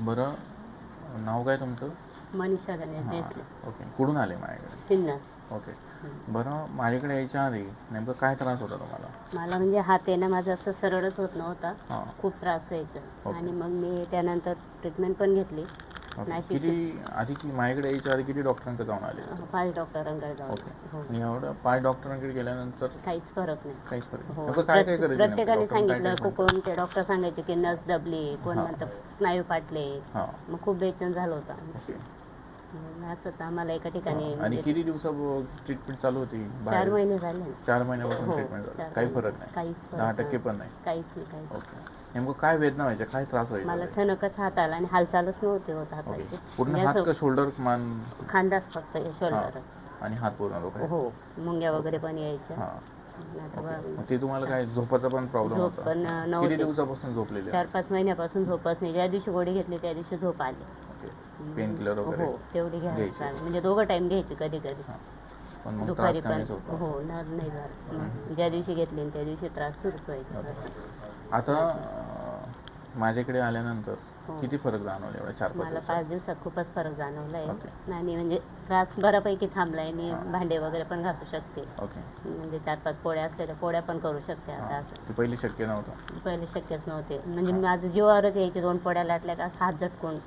बरं. नाव काय तुमचं? मनीषा गणेश देसले ओके. कुठून आले माझ्याकडे? सिन्नर ओके. बरं माझ्याकडे यायच्या आधी नेमकं काय त्रास होता तुम्हाला? मला म्हणजे हात ना माझा असं सरळच होत नव्हता. हां. खूप त्रास व्हायचा. आणि मग मी त्यानंतर ट्रीटमेंट पण घेतली. नाशिक किती आधी की माझ्याकडे यायच्या आधी किती डॉक्टरांकडे जाऊन आले? पाच डॉक्टरांकडे जाऊन. हो. आणि एवढं पाच डॉक्टरांकडे गेल्यानंतर काहीच फरक नाही. काहीच फरक नाही. हो. काय काय करायचं नेमकं? प्रत्येकाने डॉक्टरांनी सांगितलं काय कोण ते डॉक्टर सांगायचे की नस दबली कोण हां. म्हणतं स्नायू फाटले. हां. मग खूप बेचैन झालं होतं ओके. मग असंच आम्हाला एका ठिकाणी आणि म्हणजे किती दिवसा ट्रीटमेंट चालू होती? चार बाहेर महिने झाले. ना. चार महिन्यापासून हो, ट्रीटमेंट चार काही महिने. फरक नाही. काहीच दहा टक्के नाही. पण नाही. काहीच नाही काहीच ओके. नेमकं काय वेदना व्हायच्या? काय त्रास मला व्हायचा ठणकच हात आला आणि हालचालच नव्हते होत हाताची. पूर्ण म्हणजे हात असं का शोल्डर मान? खांदाच फक्त शोल्डर आणि हात पूर्ण हो. मुंग्या वगैरे पण यायच्या. हां. आता बा- मग ते तुम्हाला काय झोपाचा पण प्रॉब्लेम झोप होता? पण किती नव्हते. दिवसापासून झोपलेले? चार पाच महिन्यापासून झोपच नाही. ज्या दिवशी गोळी घेतली त्या दिवशी झोप आली. पेन किलर वगैरे हो तेवढी घ्यायची. घ्यायची. चालेल. म्हणजे दोघं टाइम घ्यायची कधी कधी. पण मग दुपारी त्रास पण. कमीच होता हो न- नाही झालं. मग ज्या दिवशी घेतली त्या दिवशी त्रास सुरूच व्हायचा. आता माझ्याकडे आल्यानंतर हो. किती फरक जाणवला एवढ्या चार पाच मला दिवसात पाच दिवसात? खूपच फरक जाणवला ओके. आहे आणि म्हणजे त्रास बऱ्यापैकी थांबलाय. आणि भांडे वगैरे पण घासू शकते. ओके. म्हणजे चार पाच पोळ्या असलेल्या पोळ्या पण करू शकते आता हां. असं. ते पहिली शक्य नव्हतं. पहिले शक्यच नव्हते. म्हणजे माझं जीवावरच यायचे दोन पोळ्या लाटल्या का असं हात झटकून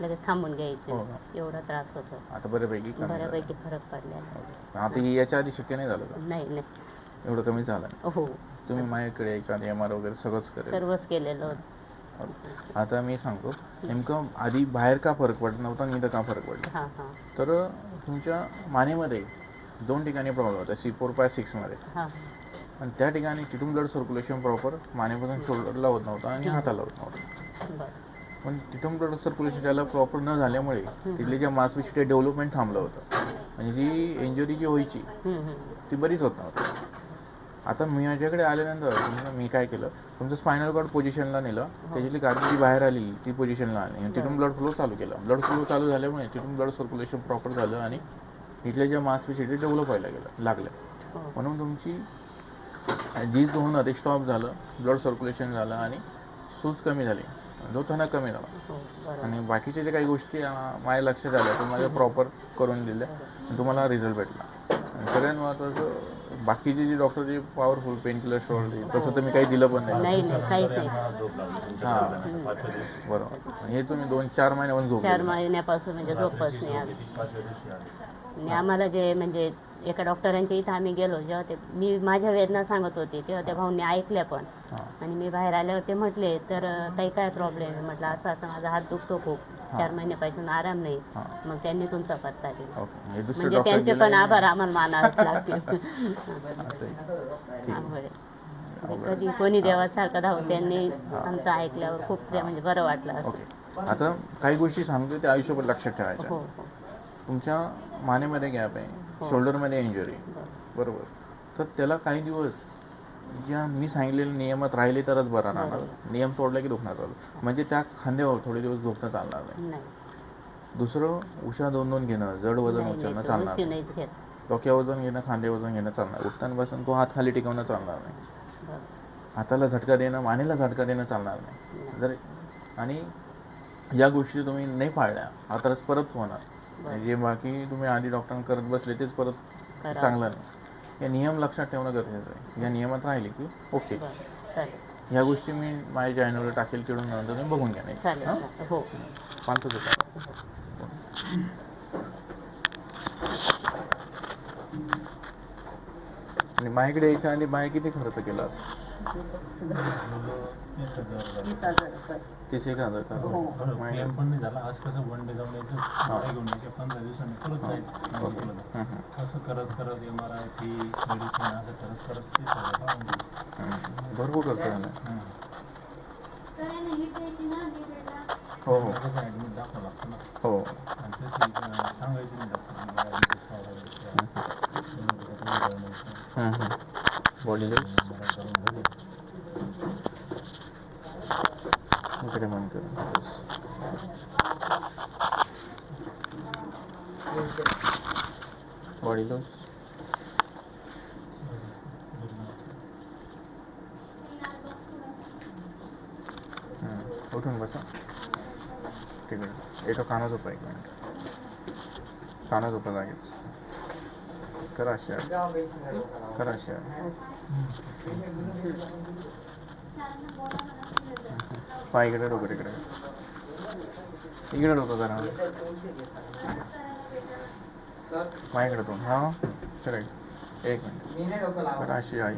लगेच थांबून घ्यायचे. हो का? एवढा त्रास होतो. आता बऱ्यापैकी कमी झालं. बऱ्यापैकी फरक पडलेला. ओके. आता हे याच्या आधी शक्य नाही झालं का? नाही नाही. एवढं कमी झालं. हो. तुम्ही माझ्याकडे आधी एम आर वगैरे सगळंच करेल. सर्वच केलेलं होतं. आता मी सांगतो नेमकं आधी बाहेर का फरक पडत नव्हता आणि इथं का फरक पडला? हां हां. तर तुमच्या मानेमध्ये दोन ठिकाणी प्रॉब्लेम होता सी फोर पाय सिक्समध्ये हां. आणि त्या ठिकाणी तिथून ब्लड सर्क्युलेशन प्रॉपर मानेपासून शोल्डरला होत नव्हतं आणि हाताला होत नव्हतं. बरं. पण तिथून ब्लड सर्क्युलेशन त्याला प्रॉपर न झाल्यामुळे तिथली ज्या मासपेशी ते डेव्हलपमेंट थांबलं होतं. आणि जी इंजुरी जी व्हायची हम्म, हम्म. ती बरीच होत नव्हती. आता मी माझ्याकडे आल्यानंतर तुमचं मी काय केलं तुमचं स्पायनल कॉर्ड पोझिशनला नेलं त्याच्यातली गादी जी बाहेर आली ती पोझिशनला आली. आणि तिथून ब्लड फ्लो चालू केला. ब्लड फ्लो चालू झाल्यामुळे तिथून ब्लड सर्क्युलेशन प्रॉपर झालं आणि इथल्या ज्या मासपेशी ते डेव्हलप व्हायला गेलं लागल्या हो. म्हणून तुमची झीज होणं ते स्टॉप झालं ब्लड सर्क्युलेशन झालं आणि सूज कमी झाली. जोथणा कमी झाला. हो आणि बाकीच्या ज्या काही गोष्टी माझ्या लक्षात आल्या माझ्या प्रॉपर करून दिल्या. तुम्हाला रिझल्ट भेटला. सगळ्यात महत्त्वाचं बाकीचे जे डॉक्टर जे पॉवरफुल पेन किलर सोडले तसं तर मी काही दिलं पण नाही. नाही नाही काहीच नाही. हां बरोबर आणि हे. तुम्ही दोन चार महिन्यापासून झोप चार महिन्यापासून म्हणजे झोपच नाही आली. आणि आम्हाला जे म्हणजे एका डॉक्टरांच्या इथं आम्ही गेलो जेव्हा ते मी माझ्या वेदना सांगत होते तेव्हा त्या भाऊंनी ऐकल्या पण. हां. आणि मी बाहेर आल्यावर ते म्हटले तर ताई काय प्रॉब्लेम आहे? म्हटलं असं असं माझा हात दुखतो खूप. चार महिन्यापासून आराम नाही. मग त्यांनी तुमचा पत्ता दिला. म्हणजे डॉक्टर त्यांचे पण आभार आम्हाला मानावेच लागतील. म्हणजे कधी कोणी देवासारखं धावून त्यांनी आमचं ऐकल्यावर खूप म्हणजे बरं वाटलं असं. आता काही गोष्टी सांगतो ते आयुष्यभर लक्षात ठेवायच्या. हो हो. तुमच्या मानेमध्ये गॅप आहे हो. शोल्डरमध्ये इंजुरी बरं. बरोबर. तर त्याला काही दिवस ज्या मी सांगितलेल्या नियमात राहिले तरच बरा राहणार. नियम सोडला की दुखणार चालू. म्हणजे त्या खांद्यावर थोडे दिवस झोपणं चालणार नाही. दुसरं उशा दोन दोन घेणं जड वजन उचलणं चालणार नाही. डोक्या वजन घेणं खांदे वजन घेणं चालणार उठताना बसून तो हात खाली टिकवणं चालणार नाही. हाताला झटका देणं मानेला झटका देणं चालणार नाही. जर आणि या गोष्टी तुम्ही नाही पाळल्या हा त्रास परत होणार. जे बाकी तुम्ही आधी डॉक्टरांना करत बसले तेच परत. चांगलं नाही. हे नियम लक्षात ठेवणं गरजेचं आहे. या नियमात राहिले की ओके. चालेल. ह्या गोष्टी मी माझ्या चॅनलवर टाकेल तिकडून नंतर तुम्ही बघून घ्या नाही चालेल हां? चालेल. हो. पाहतोच होता आणि माझ्याकडे यायच्या आधी बाय किती खर्च केला वीस हजार रुपये. तीस एक हजार का? माझ्या- प्लॅन पण नाही झाला. आज कसं वन डे जाऊन यायचं गाडी घेऊन यायचं पंधरा दिवसांनी परत जायचं. हं, हं. असं करत करत M R I fee medicine असं करत करत ते सगळं पाहून घ्यायचं. हं. भरपूर खर्च झाला हं. हो हो कसं ॲडमिट दाखवावं लागतं ना हो आणि तशी अं, सांगायची नाही डॉक्टर मला ऍडमिट व्हावं लागेल किंवा तुम्ही जाऊन यायचं. हं, हं. बॉडीला मला करून घरी इकडे मन कर बॉडी लॉस उठून बसा ठीक आहे एका काना झोपा एक मिनिट काना झोपा जागेच करा शेअर करा शेअर पाय इकडे डोकं तिकडे इकडे डोकं करा माझ्याकडे तो हा करेक्ट एक मिनिट अशी आई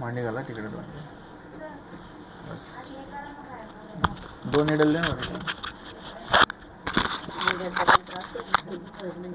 मांडी घाला तिकडे दोन. दोन निडल द्या ना तिकडे. म्हणजे